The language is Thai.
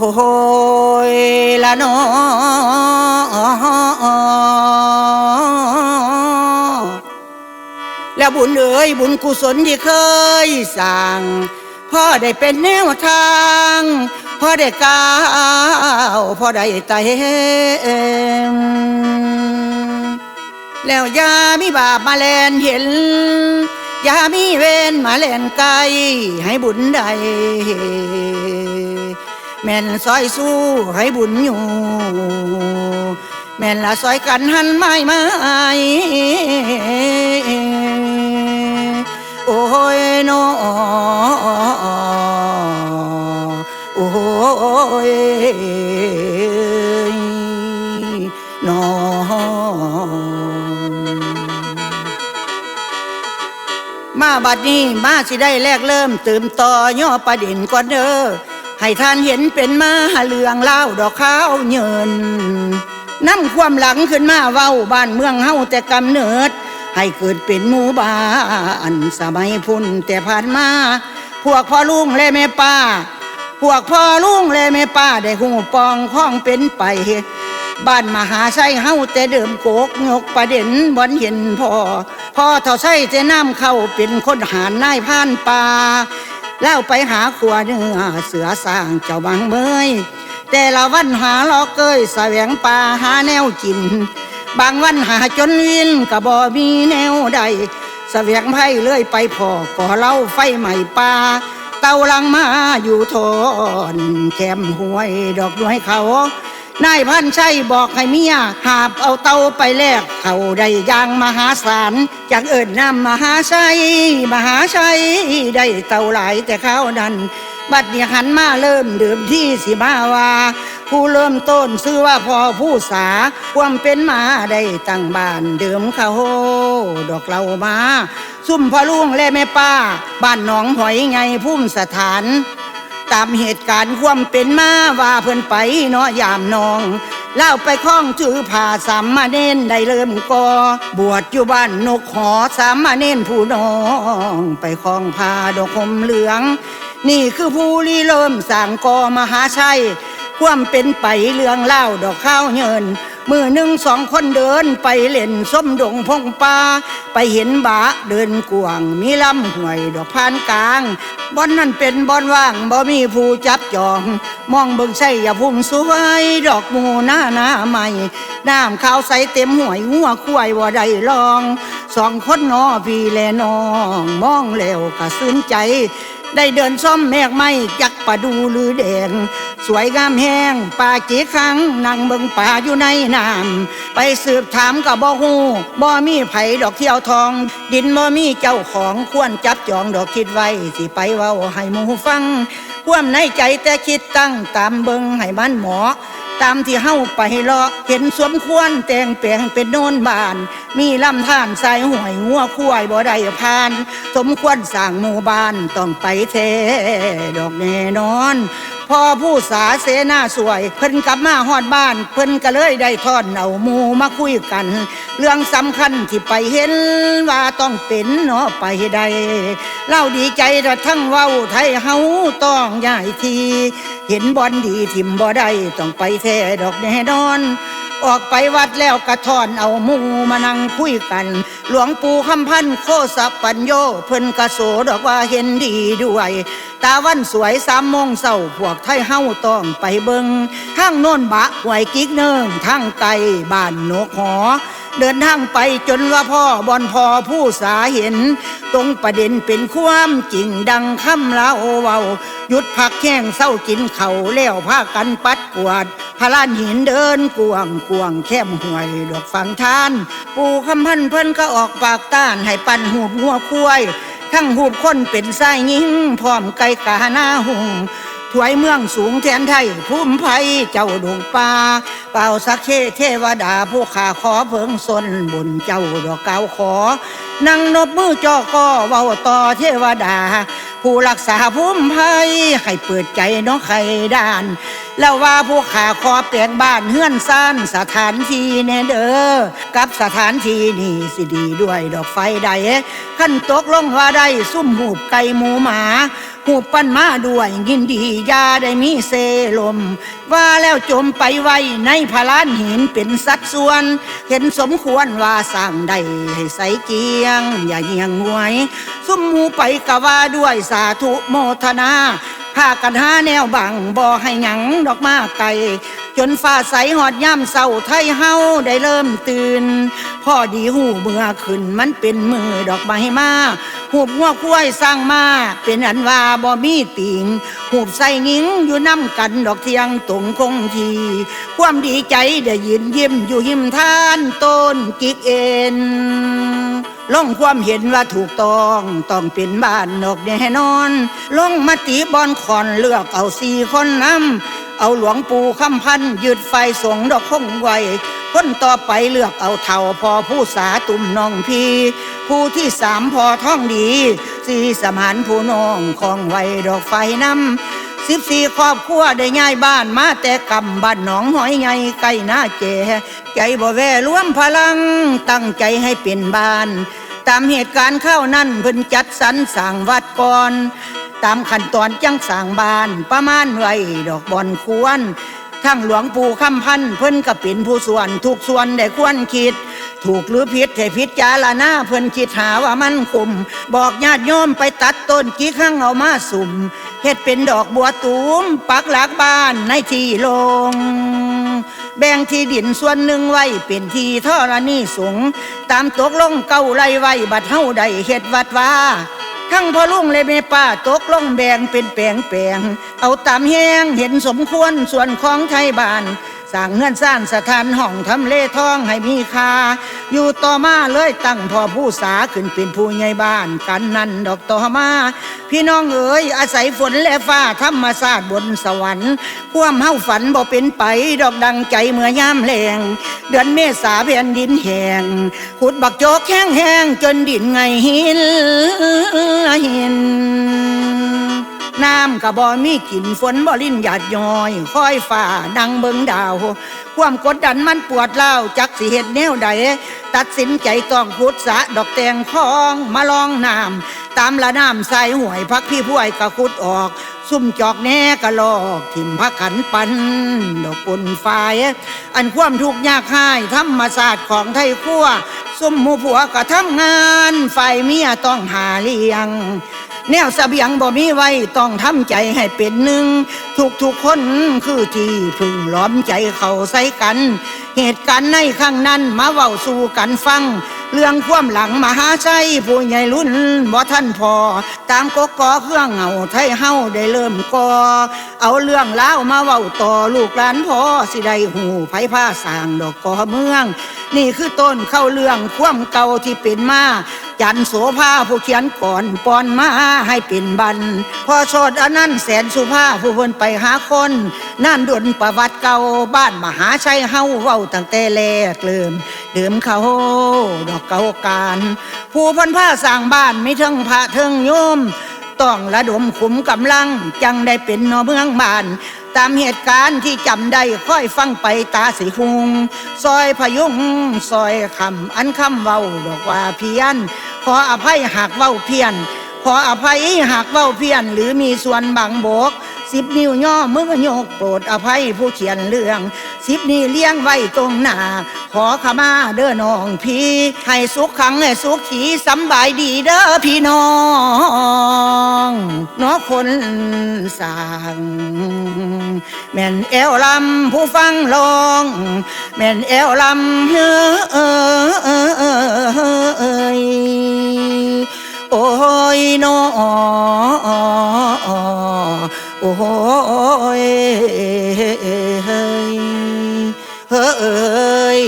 โอ้โหยละนอแล้วบุญเอ๋ยบุญกุศลที่เคยสั่งพ่อได้เป็นแนวทางพ่อได้ก้าวพ่อได้ไต่แล้วยามีบาปมาแลนเห็นยามีเวรมาเล่นไกลให้บุญใด แม่นซอยสู้ให้บุญอยู่ แม่นละซอยกันหันไม่ไม่โอ้ยโนโอ้ยนอมาบัดนี้มาสิได้แลกเริ่มเติมต่อย่อประเด็นก่อนเด้อ ให้ท่านเห็นเป็นมาเรืองเล่าดอกข้าวเยินนำความหลังขึ้นมาเว้าบ้านเมืองเฮาแต่กำเนิด ให้เกิดเป็นหมู่บ้านสมัยพุ่นแต่ผ่านมา พวกพ่อลุงและแม่ป้า พวกพ่อลุงและแม่ป้าได้หูปองข้องเป็นไปบ้านมหาไส้เฮาแต่เดิมโกกยกประเด็นบอนเห็นพอพอเท่าไส้แต่น้ำเข้าเป็นคนหารนายพรานป่า แล้วไปหาขัวเนื้อเสือสร้างเจ้าบางเมยแต่ละวันหาลอกเกยแสวงป่าหาแนวกิน บางวันหาจนวินกะบ่มีแนวใดแสวงไพ่เลื่อยไปพอก่อเล่าไฟใหม่ป่าเตาลังมาอยู่ทอนแคมห้วยดอกด้วยเขา นายพันชัยบอกให้เมียหาบเอาเตาไปแลกเขาได้ยางมหาศาลจากเอิญนำมหาชัย มหาชัยได้เตาหลายแต่ข้าวนั้น บัดนี้หันมาเริ่มเดิมที่สิมาวาผู้เริ่มต้นชื่อว่าพอผู้สา ความเป็นมาได้ตั้งบ้านเดิมเขาดอกเรามา ซุ่มพ่อลุงและแม่ป้า บ้านหนองหอยไงพุ่มสถาน ตามเหตุการณ์ความเป็นมาว่าเพิ่นไปเนาะยามนองเล่าไปคล้องถือผ่าสามมาเน้นได้เริ่มกอบวชอยู่บ้านนกหอสามมาเน้นผู้น้อง ไปคล้องผ่าดอกคมเหลือง นี่คือผู้รีเริ่มสร้างกอมหาชัย ความเป็นไปเรื่องเล่าดอกข้าวเยินมือหนึ่งสองคนเดินไปเล่นส้มดงพงป่าไปเห็นบาเดินกวางมีลำห่วยดอกพานกลางบอนนั่นเป็นบอนว่างบ่มีผู้จับจอง มองเบิ่งใส่อย่าพุ่มสวยดอกมูหน้าหน้าใหม่น้ำขาวใสเต็มห่วยงัวควายว่าได้ลอง สองคนนอพี่แลน้อง มองแล้วก็ซึ้นใจ ได้เดินซ่อมแมกไม้จักประดูหรือแดง สวยงามแห้งป่าจีคังนั่งเบิงป่าอยู่ในน้ำไปสืบถามกับบ่ฮู้บ่มีไผดอกเที่ยวทอง ดินบ่มีเจ้าของควรจับจองดอกคิดไว้สิไปเว้าให้หมู่ฟัง ความในใจแต่คิดตั้งตามเบิงให้มันเหมาะ ตามที่เฮาไปเลาะเห็นสวมควรแต่งแปลงเป็นโนนบาน มีลำธารสายห่วยงัวควายบ่ได้ผ่าน สมควรสร้างหมู่บ้านต้องไปเทดอกแน่นอน พอผู้สาเสนาสวย เพิ่นกลับมาฮอดบ้าน เพิ่นก็เลยได้ทอดเอาหมูมาคุยกัน เรื่องสำคัญที่ไปเห็นว่าต้องเป็นเนาะไปใดเล่าดีใจระทั้งเว้าไทยเฮาต้องย้ายที เห็นบอลดีทิมบ่ได้ต้องไปแท้ดอกแน่นอน ออกไปวัดแล้วกระทอนเอามูมานั่งคุยกัน หลวงปู่คำพันโคสัปปัญโยเพิ่นกระโสดอกว่าเห็นดีด้วย ตาวันสวยสามมงเศร้าพวกไทยเฮาต้องไปเบิงทางโน่นบะหวยกิกเนิงทางไก่บ้านนกหอ เดินทางไปจนว่าพ่อบอนพอผู้สาเห็น ตรงประเด็นเป็นความจริงดังคำเล่าเวาหยุดพักแข้งเศร้ากินเขาแล้วพากันปัดกวาดพระลานหินเดินกวงกวงแค้มห่วย ดอกฟังทาน ปู่คำพันเพิ่นก็ออกปากต้าน ให้ปั่นหูบหัวควายทั้งหูบคนเป็นไส้ยิงพร้อมไก่กาหน้าหุง ถวยเมืองสูงแทนไทยภูมิภัยเจ้าดวงป่าเป่าสักเคเทวดาผู้ขาขอเพิงสนบุญเจ้าดอกเกาขอ นั่งนบมือจอกอเว้าต่อเทวดา ผู้รักษาภูมิภัยให้เปิดใจน้องไข่ด้าน แล้วว่าผู้ขาขอแปลงบ้านเฮือนซ่านสถานที่แน่เด้อกับสถานที่นี่สิดีด้วยดอกไฟใดขั้นตกลงว่าได้ซุ่มหูบไก่หมูหมา หูปั้นมาด้วยยินดียาได้มีเซลม ว่าแล้วจมไปไว้ในพลานหินเป็นสัดส่วน เห็นสมควรว่าสร้างได้ให้ใสเกียง อย่าเยียงงวยซุ่มหูไปกะว่าด้วยสาธุโมทนาพากันหาแนวบังบ่ให้หยังดอกมาไกลจนฟ้าใสหอดย่ำเศร้าไทยเฮาได้เริ่มตื่นพอดีหูเมื่อขึ้นมันเป็นมือดอกไม้มา หูบงัวคุ้ยสร้างมา เป็นอันว่าบ่มีติงหูบใส่งิงอยู่น้ำกันดอกเทียงตรงคงที ความดีใจได้ยืนยิ้มอยู่หิมท่านต้นกิกเอ็นลงความเห็นว่าถูกต้องต้องเป็นบ้านนอกแน่นอน ลงมติบอนคอนเลือกเอาสี่คนนำเอาหลวงปู่คำพันยืดไฟสงดอกคงไวคนต่อไปเลือกเอาเท่าพอผู้สาตุ่มน้องพี ผู้ที่สามพอท่องดีสี่สมานผู้น้องของไว้ดอกไฟน้ำสิบสี่ครอบครัวได้ย้ายบ้านมาแต่กำบ้านหนองหอยใหญ่ใกล้หน้าเจ ใจบ่แว่วมพลังตั้งใจให้เป็นบ้าน ตามเหตุการณ์เข้านั่นเพิ่นจัดสรรสั่งวัดก่อน ตามขั้นตอนจังสั่งบ้านประมาณไว้ดอกบอนควรทั้งหลวงปู่คำพันเพิ่นก็เป็นผู้ส่วนทุกส่วนได้ควรคิด ถูกหรือผิดให้พิจารณาเพิ่นคิดหาว่ามันคุม บอกญาติโยมไปตัดต้นกี่ครั้งเอามาสุ่มเฮ็ดเป็นดอกบัวตูมปักหลักบ้านในที่ลง แบ่งที่ดินส่วนหนึ่งไว้เป็นที่ธรณีสงตามตกลงเก้าไรไว้บัดเฮาได้เฮ็ดวัดว่าทั้งพ่อลุงเลยแม่ป้าตกลงแบ่งเป็นแปลงแปลงเอาตามแห้งเห็นสมควรส่วนของไทยบ้าน สร้างเงื่อนสร้างสถานห้องทำเลทองให้มีค่า อยู่ต่อมาเลยตั้งพ่อผู้สาขึ้นเป็นผู้ใหญ่บ้านกันนั่นดอกต่อมา พี่น้องเอ๋ยอาศัยฝนและฟ้าธรรมศาสตร์บนสวรรค์ความเฮาฝันบ่เป็นไปดอกดังใจเมื่อยามแรงเดือนเมษาแผ่นดินแห้งขุดบักโจกแห้งแห้งจนดินไงหิน น้ำกะบ่มีกินฝนบ่ลิ้นหยาดย้อยค่อยฝ่าดังเบิงดาว ความกดดันมันปวดเล่าจักสิเหตุแนวใด ตัดสินใจต้องพุดสะดอกแตงคองมาลองน้ำตามละน้ำใส่ห่วยพักพี่ผู้ไอกะคุดออก ซุ่มจอกแน่กะลอกทิมพักขันปันดอกปนไฟอันความทุกข์ยากหายธรรมศาสตร์ของไทยขั้วซุ่มหมูผัวก็ทำงานฝ่ายเมียต้องหาเลี้ยง แนวเสบียงบ่มีไว้ต้องทำใจให้เป็นหนึ่ง ทุกทุกคนคือที่พึ่งล้อมใจเขาใส่กัน เหตุการณ์ในครั้งนั้นมาเว้าสู่กันฟัง เรื่องความหลังมหาชัยผู้ใหญ่รุ่นบ่ท่านพอตามกกอเครื่องเงาไทยเฮาได้เริ่มก่อเอาเรื่องเล่ามาเว้าต่อลูกหลานพอสิได้หูไผผ้าสร้างดอกกอเมือง นี่คือต้นเข้าเรื่องความเก่าที่เป็นมา จันโสภาผู้เขียนก่อนปอนมาให้เป็นบัน พอโสดอันนั้นแสนสุภาผู้เพิ่นไปหาคนนั่นดนประวัติเก่าบ้านมหาชัยเฮาเว้าตั้งแต่แรกเริ่มเดิมเขาดอกเก่าการผู้พันผ้าสร้างบ้านไม่เทิงพระเทิงโยมต้องระดมขุมกำลัง จังได้เป็นนอเมืองบ้าน ตามเหตุการณ์ที่จำได้ค่อยฟังไปตาสีหุงซอยพยุงซอยคำอันคำเว้าดอกว่าเพี้ยน ขออภัยหากเว้าเพี้ยน ขออภัยหากเว้าเพี้ยน หรือมีส่วนบางบก สิบนิ้วย่อมือโยกโปรดอภัยผู้เขียนเรื่องสิบนี้วเลี้ยงไว้ตรงหน้าขอขมาเด้อน้องพี่ ให้สุขขังให้สุขขีสำบายดีเด้อพี่น้องน้อคนสั่งแม่นแอวลำผู้ฟังลองแม่นแอวลำเฮ้อเอยโอ้ยน้อง โอ้ยเฮ้ย